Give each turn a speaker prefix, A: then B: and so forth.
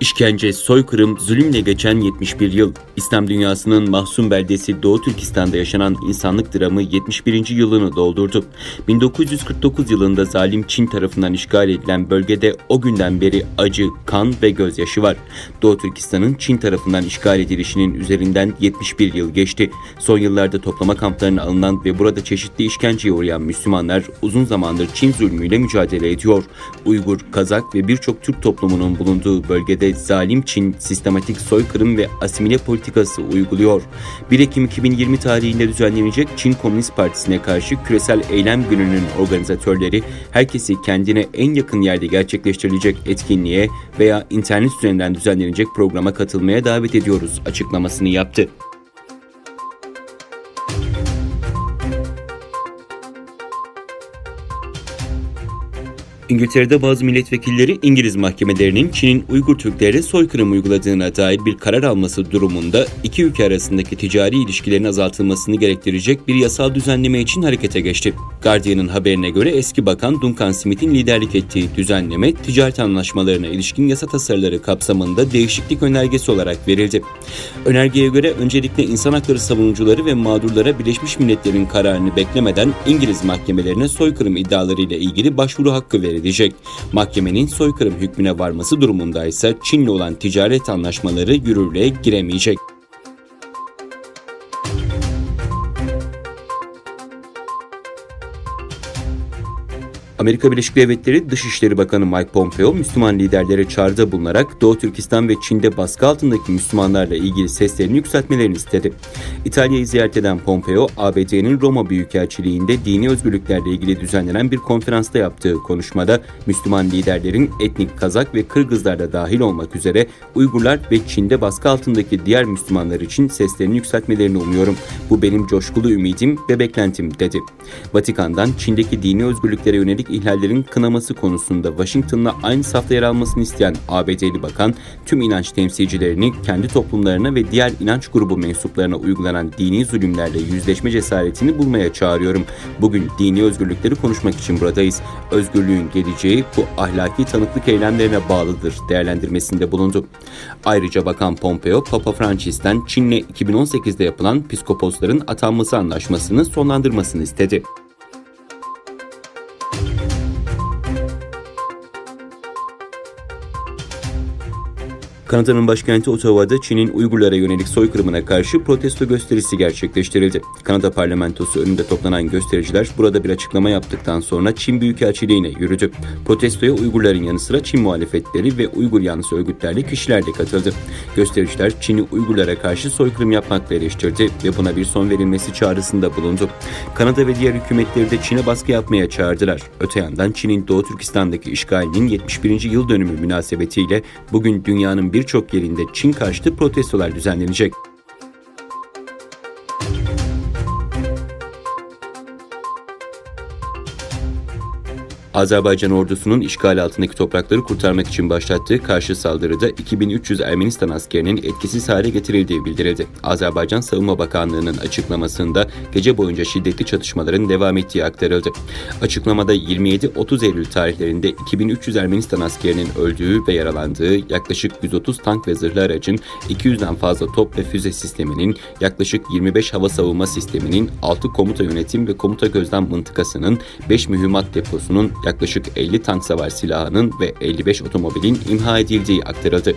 A: İşkence, soykırım, zulümle geçen 71 yıl. İslam dünyasının mahzun beldesi Doğu Türkistan'da yaşanan insanlık dramı 71. yılını doldurdu. 1949 yılında zalim Çin tarafından işgal edilen bölgede o günden beri acı, kan ve gözyaşı var. Doğu Türkistan'ın Çin tarafından işgal edilişinin üzerinden 71 yıl geçti. Son yıllarda toplama kamplarına alınan ve burada çeşitli işkenceye uğrayan Müslümanlar uzun zamandır Çin zulmüyle mücadele ediyor. Uygur, Kazak ve birçok Türk toplumunun bulunduğu bölgede zalim Çin sistematik soykırım ve asimile politikası uyguluyor. 1 Ekim 2020 tarihinde düzenlenecek Çin Komünist Partisi'ne karşı küresel eylem gününün organizatörleri herkesi kendine en yakın yerde gerçekleştirilecek etkinliğe veya internet üzerinden düzenlenecek programa katılmaya davet ediyoruz açıklamasını yaptı. İngiltere'de bazı milletvekilleri İngiliz mahkemelerinin Çin'in Uygur Türklere soykırım uyguladığına dair bir karar alması durumunda iki ülke arasındaki ticari ilişkilerin azaltılmasını gerektirecek bir yasal düzenleme için harekete geçti. Guardian'ın haberine göre eski bakan Duncan Smith'in liderlik ettiği düzenleme ticaret anlaşmalarına ilişkin yasa tasarıları kapsamında değişiklik önergesi olarak verildi. Önergeye göre öncelikle insan hakları savunucuları ve mağdurlara Birleşmiş Milletler'in kararını beklemeden İngiliz mahkemelerine soykırım iddialarıyla ilgili başvuru hakkı verilecek. Mahkemenin soykırım hükmüne varması durumunda ise Çin'le olan ticaret anlaşmaları yürürlüğe giremeyecek. Amerika Birleşik Devletleri Dışişleri Bakanı Mike Pompeo, Müslüman liderlere çağrıda bulunarak Doğu Türkistan ve Çin'de baskı altındaki Müslümanlarla ilgili seslerini yükseltmelerini istedi. İtalya'yı ziyaret eden Pompeo, ABD'nin Roma Büyükelçiliği'nde dini özgürlüklerle ilgili düzenlenen bir konferansta yaptığı konuşmada Müslüman liderlerin etnik Kazak ve Kırgızlar dahil olmak üzere Uygurlar ve Çin'de baskı altındaki diğer Müslümanlar için seslerini yükseltmelerini umuyorum. Bu benim coşkulu ümidim ve beklentim dedi. Vatikan'dan Çin'deki dini özgürlüklere yönelik ihlallerin kınaması konusunda Washington'la aynı safta yer almasını isteyen ABD'li bakan tüm inanç temsilcilerini kendi toplumlarına ve diğer inanç grubu mensuplarına uygulanan dini zulümlerle yüzleşme cesaretini bulmaya çağırıyorum. Bugün dini özgürlükleri konuşmak için buradayız. Özgürlüğün geleceği bu ahlaki tanıklık eylemlerine bağlıdır değerlendirmesinde bulundu. Ayrıca Bakan Pompeo, Papa Francis'ten Çin'le 2018'de yapılan piskoposların atanması anlaşmasını sonlandırmasını istedi. Kanada'nın başkenti Ottawa'da Çin'in Uygurlara yönelik soykırımına karşı protesto gösterisi gerçekleştirildi. Kanada parlamentosu önünde toplanan göstericiler burada bir açıklama yaptıktan sonra Çin Büyükelçiliğine yürüdü. Protestoya Uygurların yanı sıra Çin muhalefetleri ve Uygur yanlısı örgütlerle kişiler de katıldı. Göstericiler Çin'i Uygurlara karşı soykırım yapmakla eleştirdi ve buna bir son verilmesi çağrısında bulundu. Kanada ve diğer hükümetleri de Çin'e baskı yapmaya çağırdılar. Öte yandan Çin'in Doğu Türkistan'daki işgalinin 71. yıl dönümü münasebetiyle bugün dünyanın birçok yerinde Çin karşıtı protestolar düzenlenecek. Azerbaycan ordusunun işgal altındaki toprakları kurtarmak için başlattığı karşı saldırıda 2300 Ermenistan askerinin etkisiz hale getirildiği bildirildi. Azerbaycan Savunma Bakanlığı'nın açıklamasında gece boyunca şiddetli çatışmaların devam ettiği aktarıldı. Açıklamada 27-30 Eylül tarihlerinde 2300 Ermenistan askerinin öldüğü ve yaralandığı yaklaşık 130 tank ve zırhlı aracın 200'den fazla top ve füze sisteminin yaklaşık 25 hava savunma sisteminin 6 komuta yönetim ve komuta gözlem mıntıkasının 5 mühimmat deposunun yaklaşık 50 tank savar silahının ve 55 otomobilin imha edildiği aktarıldı.